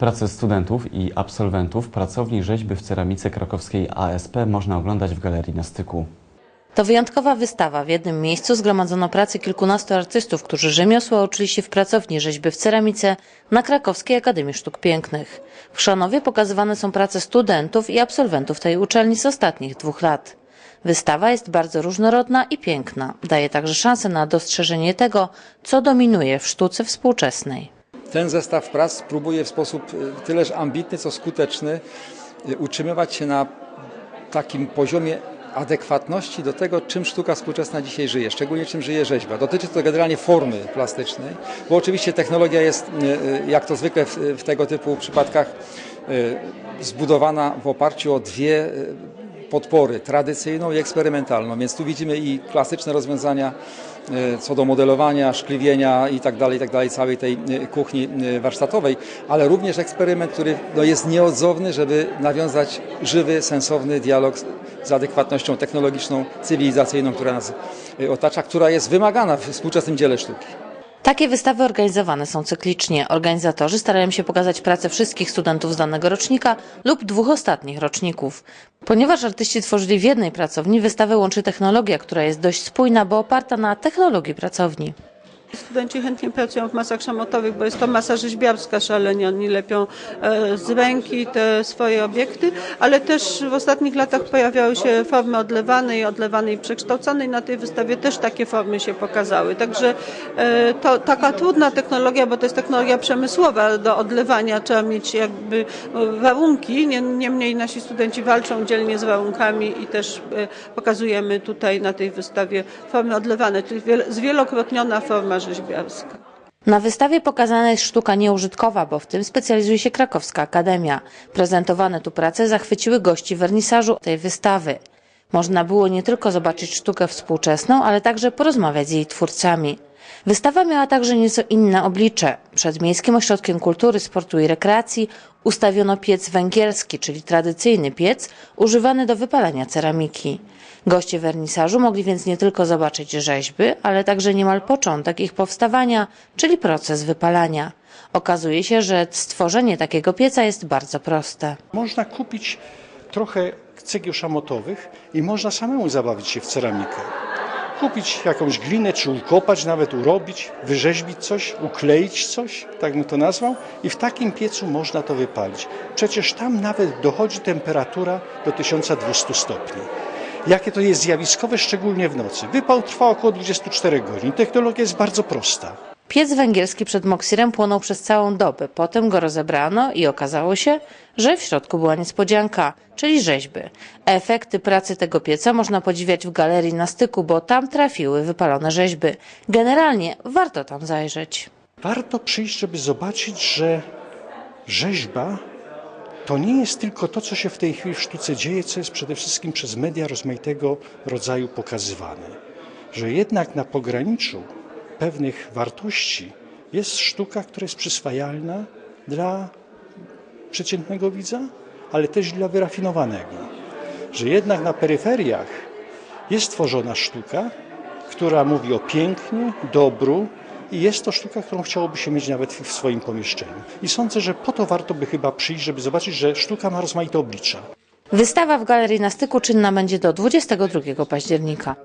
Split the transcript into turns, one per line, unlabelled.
Pracę studentów i absolwentów pracowni rzeźby w ceramice krakowskiej ASP można oglądać w galerii na styku.
To wyjątkowa wystawa. W jednym miejscu zgromadzono pracę kilkunastu artystów, którzy rzemiosła uczyli się w pracowni rzeźby w ceramice na Krakowskiej Akademii Sztuk Pięknych. W Chrzanowie pokazywane są prace studentów i absolwentów tej uczelni z ostatnich dwóch lat. Wystawa jest bardzo różnorodna i piękna. Daje także szansę na dostrzeżenie tego, co dominuje w sztuce współczesnej.
Ten zestaw prac próbuje w sposób y, tyleż ambitny, co skuteczny y, utrzymywać się na takim poziomie adekwatności do tego, czym sztuka współczesna dzisiaj żyje, szczególnie czym żyje rzeźba. Dotyczy to generalnie formy plastycznej, bo oczywiście technologia jest, y, jak to zwykle w, w tego typu przypadkach, zbudowana w oparciu o dwie podpory, tradycyjną i eksperymentalną, więc tu widzimy i klasyczne rozwiązania e, co do modelowania, szkliwienia i tak dalej, i tak całej tej e, kuchni e, warsztatowej, ale również eksperyment, który no, jest nieodzowny, żeby nawiązać żywy, sensowny dialog z- adekwatnością technologiczną, cywilizacyjną, która nas otacza, która jest wymagana w współczesnym dziele sztuki.
Takie wystawy organizowane są cyklicznie. Organizatorzy starają się pokazać pracę wszystkich studentów z danego rocznika lub dwóch ostatnich roczników. Ponieważ artyści tworzyli w jednej pracowni, wystawę łączy technologia, która jest dość spójna, bo oparta na technologii pracowni.
Studenci chętnie pracują w masach szamotowych, bo jest to masa rzeźbiarska szalenie. Oni lepią e, z ręki te swoje obiekty, ale też w ostatnich latach pojawiały się formy odlewanej, odlewanej i przekształcanej. Na tej wystawie też takie formy się pokazały. Także e, to taka trudna technologia, bo to jest technologia przemysłowa do odlewania. Trzeba mieć jakby e, warunki. Nie- Niemniej nasi studenci walczą dzielnie z warunkami i też pokazujemy tutaj na tej wystawie formy odlewane, czyli wiel- zwielokrotniona forma rzeźbiarska.
Na wystawie pokazana jest sztuka nieużytkowa, bo w tym specjalizuje się Krakowska Akademia. Prezentowane tu prace zachwyciły gości wernisażu tej wystawy. Można było nie tylko zobaczyć sztukę współczesną, ale także porozmawiać z jej twórcami. Wystawa miała także nieco inne oblicze. Przed Miejskim Ośrodkiem Kultury, Sportu i Rekreacji ustawiono piec węgierski, czyli tradycyjny piec używany do wypalania ceramiki. Goście wernisażu mogli więc nie tylko zobaczyć rzeźby, ale także niemal początek ich powstawania, czyli proces wypalania. Okazuje się, że stworzenie takiego pieca jest bardzo proste.
Można kupić trochę cegieł szamotowych i można samemu zabawić się w ceramikę. Kupić jakąś glinę, czy ukopać, nawet urobić, wyrzeźbić coś, ukleić coś, tak bym to nazwał, i w takim piecu można to wypalić. Przecież tam nawet dochodzi temperatura do 1200 stopni. Jakie to jest zjawiskowe, szczególnie w nocy. Wypał trwa około 24 godzin. Technologia jest bardzo prosta.
Piec węgierski przed Moksirem płonął przez całą dobę. Potem go rozebrano i okazało się, że w środku była niespodzianka, czyli rzeźby. Efekty pracy tego pieca można podziwiać w galerii na styku, bo tam trafiły wypalone rzeźby. Generalnie warto tam zajrzeć.
Warto przyjść, żeby zobaczyć, że rzeźba to nie jest tylko to, co się w tej chwili w sztuce dzieje, co jest przede wszystkim przez media rozmaitego rodzaju pokazywane. Że jednak na pograniczu pewnych wartości jest sztuka, która jest przyswajalna dla przeciętnego widza, ale też dla wyrafinowanego. Że jednak na peryferiach jest tworzona sztuka, która mówi o pięknie, dobru i jest to sztuka, którą chciałoby się mieć nawet w swoim pomieszczeniu. I sądzę, że po to warto by chyba przyjść, żeby zobaczyć, że sztuka ma rozmaite oblicza.
Wystawa w galerii na styku czynna będzie do 22 października.